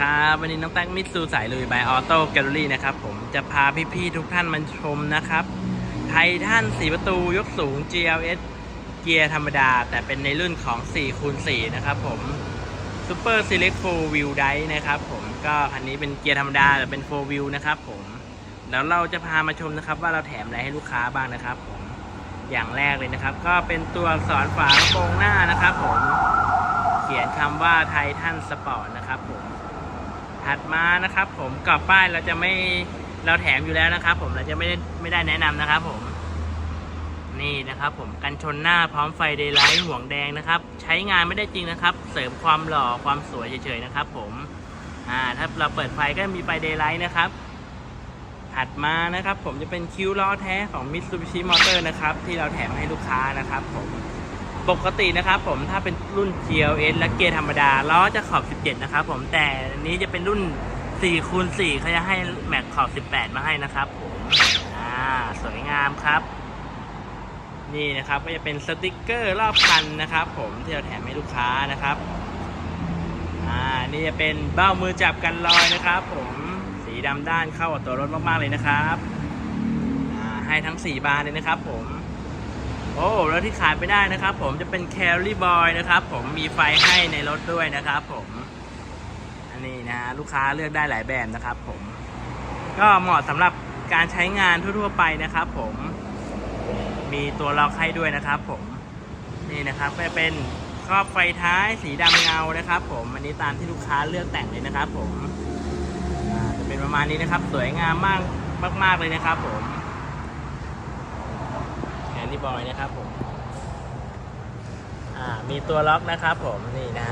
ครับวันนี้น้องแป้งมิตซูสายลุยบายออโต้แกลเลอรี่นะครับ ผมจะพาพี่ๆทุกท่านมาชมนะครับไททัน4ประตูยกสูง GLS เกียร์ธรรมดา แต่เป็นในรุ่นของ4คูณ4นะครับผม Super Select 4 Wheel Drive นะครับผมก็คันนี้เป็นเกียร์ธรรมดา แต่เป็น 4 Wheel นะครับผมแล้วเราจะพามาชมนะครับ ว่าเราแถมอะไรให้ลูกค้าบ้างนะครับผมอย่างแรกเลยนะครับ ก็เป็นตัวอักษรฝากระโปรงหน้านะครับผมเขียนคำว่าไททันสปอร์ตนะครับผม ถัดมานะครับ ผมกรอบป้ายเราจะไม่เราแถมอยู่แล้วนะครับ ผมเราจะไม่ได้ไม่ได้แนะนำนะครับ ผม นี่นะครับ ผมกันชนหน้าพร้อมไฟเดย์ไลท์ห่วงแดงนะครับ ใช้งานไม่ได้จริงนะครับ เสริมความหล่อความสวยเฉยๆนะครับ ผมอ่าถ้าเราเปิดไฟก็มีไฟเดย์ไลท์นะครับถัดมานะครับ ผมจะเป็นคิ้วล้อแท้ของ Mitsubishi Motor นะครับ ที่เราแถมให้ลูกค้านะครับ ผม ปกตินะครับผมถ้าเป็นรุ่น GLS และเกียร์ธรรมดาล้อจะขอบ 17 นะครับผมแต่อันนี้จะเป็นรุ่น4คูณ4เขาจะให้แม็กขอบ 18 มาให้นะครับผมอ่าสวยงามครับ นี่นะครับก็จะเป็นสติกเกอร์รอบคันนะครับ ผมที่เราแถมให้ลูกค้านะครับอ่านี่จะเป็นเบ้ามือจับกันรอยนะครับ ผมสีดำด้านเข้ากับตัวรถมากๆเลยนะครับอ่าให้ทั้ง 4 บานเลยนะครับผม โอ้แล้วที่ขาดไม่ได้นะครับผมจะเป็นแคลรี่บอยนะครับผมมีไฟให้ในรถด้วยนะครับผมอันนี้นะลูกค้าเลือกได้หลายแบบนะครับผม ก็เหมาะสำหรับการใช้งานทั่วๆไปนะครับผมมีตัวล็อกให้ด้วยนะครับผมนี่นะครับก็จะเป็นครอบไฟท้ายสีดำเงานะครับ ผมอันนี้ตามที่ลูกค้าเลือกแต่งเลยนะครับ ผมจะเป็นประมาณนี้นะครับ สวยงามมากมาก ๆเลยนะครับ ผม บอยนะครับผมมีตัวล็อกนะครับผมนี่นะ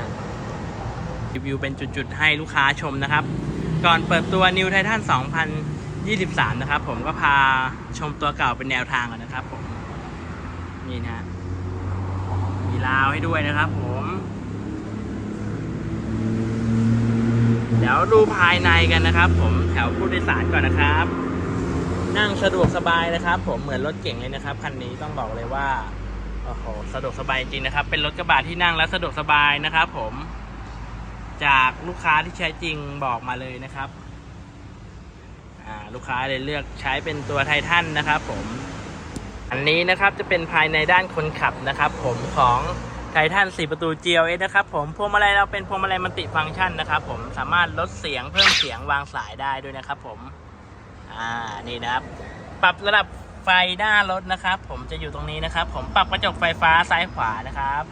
รีวิวเป็นจุดๆให้ลูกค้าชมนะครับ ก่อนเปิดตัว New Titan 2023 นะครับผมก็พาชมตัวเก่าเป็นแนวทางก่อนนะครับผมนี่นะฮะมีราวให้ด้วยนะครับผมเดี๋ยวดูภายในกันนะครับ ผมแถวผู้โดยสารก่อนนะครับ นั่งสะดวกสบายนะครับ ผมเหมือนรถเก่งเลยนะครับคันนี้ต้องบอกเลยว่าโอ้โหสะดวกสบายจริงนะครับ เป็นรถกระบะที่นั่งและสะดวกสบายนะครับ ผม จากลูกค้าที่ใช้จริงบอกมาเลยนะครับลูกค้าเลยเลือกใช้เป็นตัวไททันนะครับ ผม อันนี้นะครับจะเป็นภายในด้านคนขับนะครับ ผมของไททัน4ประตู GLS นะครับ ผมพวงมาลัยเราเป็นพวงมาลัยมัลติฟังก์ชันนะครับ ผมสามารถลดเสียงเพิ่มเสียงวางสายได้ด้วยนะครับ ผม นี่นะครับ ปรับระดับไฟหน้ารถนะครับ ผมจะอยู่ตรงนี้นะครับ ผมปรับกระจกไฟฟ้าซ้ายขวานะครับ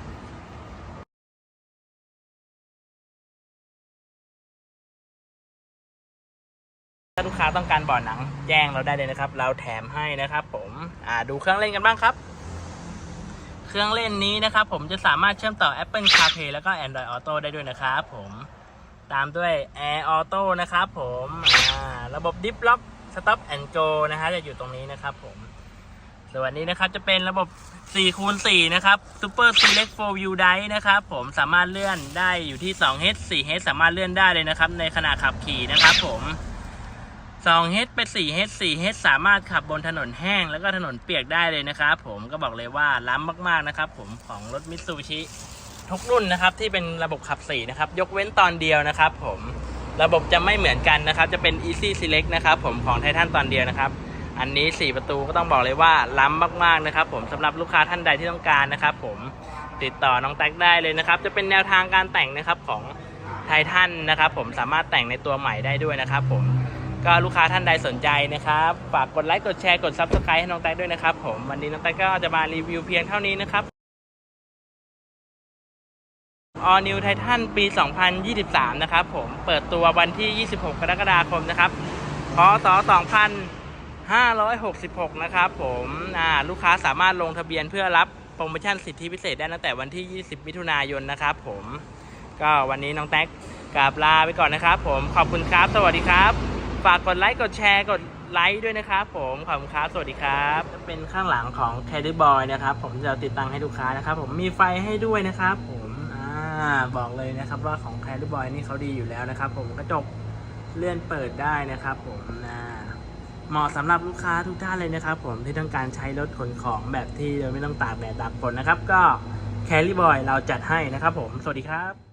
ถ้าลูกค้าต้องการเบ่อหนังแจ้งเราได้เลยนะครับ เราแถมให้นะครับ ผมอ่าดูเครื่องเล่นกันบ้างครับ เครื่องเล่นนี้นะครับ ผมจะสามารถเชื่อมต่อ Apple CarPlay แล้วก็ Android Auto ได้ด้วยนะครับ ผมตามด้วย Air Auto นะครับ ผมอ่าระบบ Dip Lock Stop and Go นะฮะจะอยู่ตรงนี้นะครับผมส่วนนี้นะครับจะเป็นระบบ4คูณ4นะครับ Super Select 4 View Drive นะครับผมสามารถเลื่อนได้อยู่ที่ 2H 4H สามารถเลื่อนได้เลยนะครับ ในขณะขับขี่นะครับผม 2H ไป 4H 4H สามารถขับบนถนนแห้งแล้วก็ถนนเปียกได้เลยนะครับผมก็บอกเลยว่าล้ำมากๆนะครับผมของรถมิตซูบิชิทุกรุ่นนะครับที่เป็นระบบขับ4นะครับยกเว้นตอนเดียวนะครับผม ระบบจะไม่เหมือนกันนะครับ จะเป็น Easy Select นะครับผมของไททันตอนเดียวนะครับ อันนี้ 4 ประตูก็ต้องบอกเลยว่าล้ำมากๆนะครับ ผมสำหรับลูกค้าท่านใดที่ต้องการนะครับ ผมติดต่อน้องแท็กได้เลยนะครับ จะเป็นแนวทางการแต่งนะครับของไททันนะครับ ผมสามารถแต่งในตัวใหม่ได้ด้วยนะครับ ผมก็ลูกค้าท่านใดสนใจนะครับ ฝากกดไลค์กดแชร์กด Subscribe ให้น้องแท็กด้วยนะครับ ผมวันนี้น้องแท็กก็จะมารีวิวเพียงเท่านี้นะครับ All New Titan ปี 2023 นะครับผม เปิดตัววันที่ 26 กรกฎาคมนะครับ พศ 2566 นะครับผมลูกค้าสามารถลงทะเบียนเพื่อรับโปรโมชั่นสิทธิพิเศษได้ตั้งแต่วันที่ 20 มิถุนายนนะครับผม ก็วันนี้น้องแท็กกราบลาไปก่อนนะครับผม ขอบคุณครับ สวัสดีครับ ฝากกดไลค์ กดแชร์ กดไลค์ด้วยนะครับผม ขอบคุณครับ สวัสดีครับ จะเป็นข้างหลังของ c a d y Boy นะครับ ผมจะติดตั้งให้ลูกค้านะครับ ผม มีไฟให้ด้วยนะครับผม บอกเลยนะครับว่าของ c a d y Boy นี่เขาดีอยู่แล้วนะครับ ผมกระจกเลื่อนเปิดได้นะครับ ผมนะเหมาะสำหรับลูกค้าทุกท่านเลยนะครับ ผมที่ต้องการใช้รถขนของแบบที่โดยไม่ต้องตากแดดตากฝนนะครับ ก็ c a d y Boy เราจัดให้นะครับ ผมสวัสดีครับ